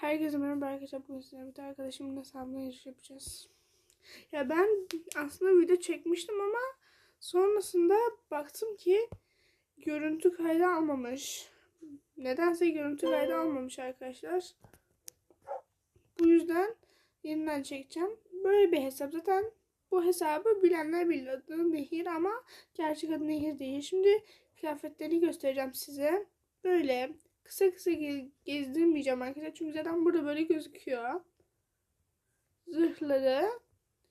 Herkese merhaba arkadaşlar. Bugün sizlerle bir arkadaşımın hesabına giriş yapacağız. Ya ben aslında video çekmiştim ama sonrasında baktım ki görüntü kaydı almamış. Nedense görüntü kaydı almamış arkadaşlar. Bu yüzden yeniden çekeceğim. Böyle bir hesap zaten bu hesabı bilenler bilir adı Nehir ama gerçek adı Nehir değil. Şimdi kıyafetleri göstereceğim size. Böyle kısa kısa ge- gezdirmeyeceğim arkadaşlar. Çünkü zaten burada böyle gözüküyor. Zırhları,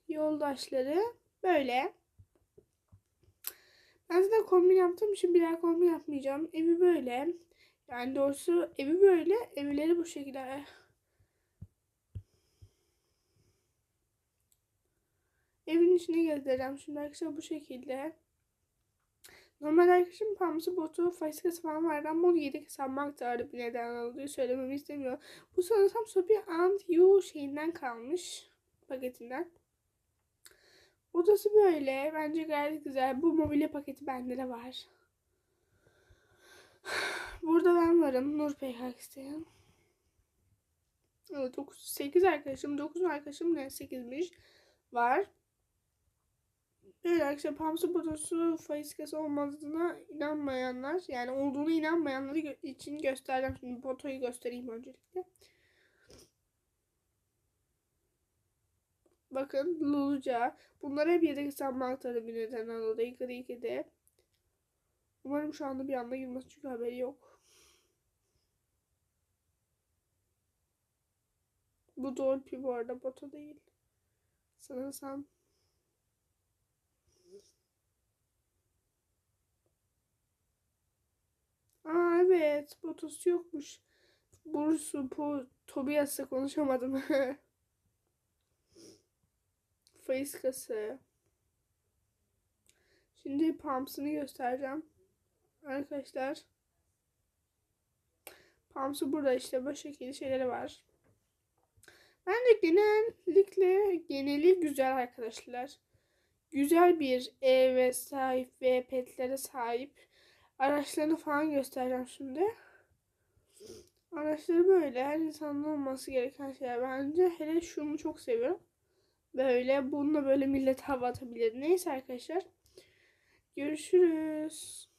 yoldaşları böyle. Ben zaten kombin yaptığım için bir daha kombin yapmayacağım. Evi böyle. Yani doğrusu evi böyle. Evleri bu şekilde. Evin içine gezdireceğim şimdi arkadaşlar bu şekilde. Normal arkadaşım pamsı botu, fasikası falan onu yedek sanmak da öyle bir neden olduğu söylememi istemiyor. Bu sanırsam Sophie and You şeyinden kalmış paketinden. Odası böyle. Bence gayet güzel. Bu mobilya paketi bende de var. Burada ben varım. Nur PKX'teyim. Evet 9, 8 arkadaşım. 9 arkadaşım ne? 8'miş. Var. Böyle arkadaşlar Pamsu Botosu faiskası olmadığına inanmayanlar yani olduğunu inanmayanları için göstereceğim. Şimdi Boto'yu göstereyim öncelikle. Bakın Luluca. Bunlar hep yedek sanmak talebi nedeniyle dolayı gri kedi. Umarım şu anda bir anda girmez çünkü haberi yok. Bu Dolphy bu arada Boto değil. Sanırsam evet. Botosu yokmuş. Bursu, po, Tobias'la konuşamadım. Faiskası. Şimdi Pumps'ını göstereceğim. Arkadaşlar. Pumps'u burada işte bu şekilde şeyleri var. Bence genellikle geneli güzel arkadaşlar. Güzel bir eve sahip ve petlere sahip. Araçlarını falan göstereceğim şimdi. Araçları böyle her insanın olması gereken şeyler bence. Hele şunu çok seviyorum. Böyle bununla böyle millet hava atabilir. Neyse arkadaşlar. Görüşürüz.